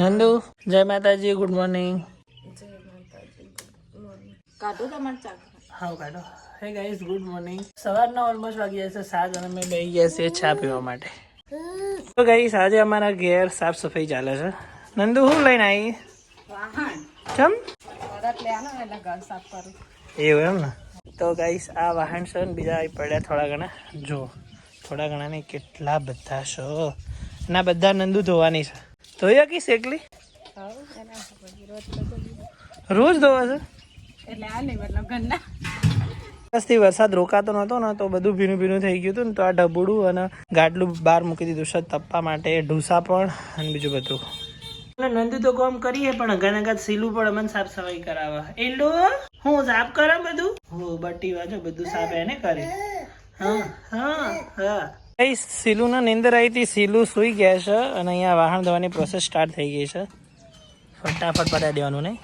નંદુ જય માતાજી good morning કાઢો તમારે ચાક હા કાઢો. હે ગાઈઝ ગુડ મોર્નિંગ સવારના ઓલમોસ્ટ વાગી જશે સાત અને અમે બેસી ગયા છીએ ચા પીવા માટે. તો ગાઈઝ આજે અમારા ઘેર સાફ સફાઈ ચાલે છે. નંદુ હું લઈને આવી ચમ? એવું એમ ને? તો ગાઈસ આ વાહન છે ને બીજા પડ્યા થોડા ઘણા. જો થોડા ઘણા ને કેટલા બધા છો. ના બધા નંદુ ધોવાની છે. હવ એના પછી રોજ ધોવા છે? એટલે આ નહીં મતલબ ઘરના વરસાદ રોકાતો નહોતો ને, તો બધું ભીનું ભીનું થઈ ગયું હતું ને, તો આ ઢબુડું અને ગાડલું બહાર મૂકી દીધું છે, તપવા માટે, ઢોસા પણ અને બીજું બધું. એટલે નંદુ તો કોમ કરીએ, પણ ઘણા સીલું પણ અમને સાફ સફાઈ કરાવવા એલો હું સાફ કરા બધું? હો બટી વાંચો, બધું સાફ એને કરે. હા હા હા. કઈ સીલુના નીંદર આવી હતી. સીલું સુઈ ગયા છે અને અહીંયા વાહન ધોવાની પ્રોસેસ સ્ટાર્ટ થઈ ગઈ છે. ફટાફટ પતાવી દેવાનું નહીં.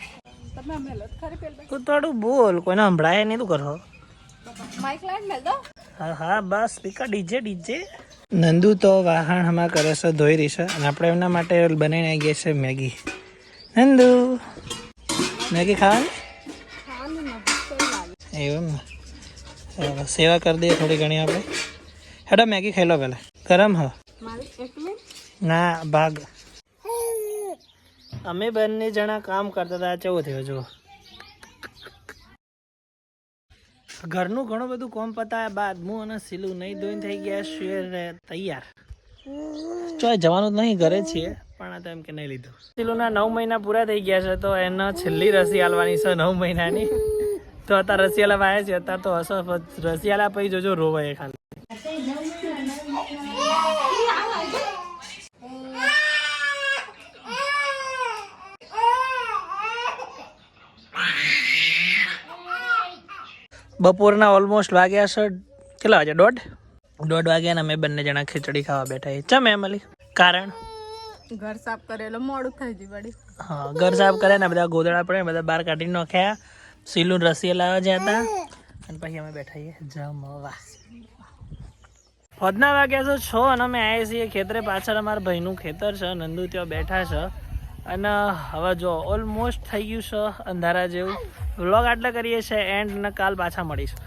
તું થોડું બોલ કોઈને સંભળાય નહીં તું કરો હા હા બસ સ્પીકર ડીજે ડીજે. નંદુ તો વાહણ હમણાં કરે છે ધોઈ રહી છે અને આપણે એમના માટે બનાવીને આવી ગયા છે મેગી. નંદુ મેગી ખાવાની? એવું સેવા કરી દઈએ થોડી ઘણી આપણે. હેડો મેગી ખાઈ લો પહેલાં ગરમ હ ના ભાગ. અમે બંને જણા કામ કરતા હતા કેવું થયો જો ઘરનું ઘણું બધું કોમ પતાયા બાદ હું અને સીલું નહીં ધોઈને થઈ ગયા શેર તૈયાર. ચો જવાનું નહીં ઘરે છીએ. પણ આ તો એમ કે નહીં લીધું. સીલુના નવ મહિના પૂરા થઈ ગયા છે તો એનો છેલ્લી રસી આલવાની છે નવ મહિનાની. તો અત્યારે રસી આલવા આવ્યા છે અત્યારે તો હસો રસી આલ્યા પછી જોજો રોવાય ખાલી. બપોરના ઓલમોસ્ટ વાગ્યા છે. કેટલા વાગ્યા? દોઢ? દોઢ વાગ્યા ને અમે બંને જણા ખીચડી ખાવા બેઠા છીએ. ચમ એમ અલી? કારણ? ઘર સાફ કરેલો મોડું થઈ ગયું વળી. હા ઘર સાફ કરે ને બધા ગોદડા પડે બધા બહાર કાઢી નાખ્યા. સીલું રસી લાવવા જ્યાં હતા. અને પછી અમે બેઠા છીએ જમવા. હોદના વાગ્યા છે છ અને અમે આવ્યા છીએ ખેતરે. પાછળ અમારા ભાઈનું ખેતર છે. નંદુ ત્યાં બેઠા છે. અને હવે જો ઓલમોસ્ટ થઈ ગયું છે અંધારા જેવું. વ્લોગ આટલા કરીએ છીએ એન્ડ ને કાલ પાછા મળીશું.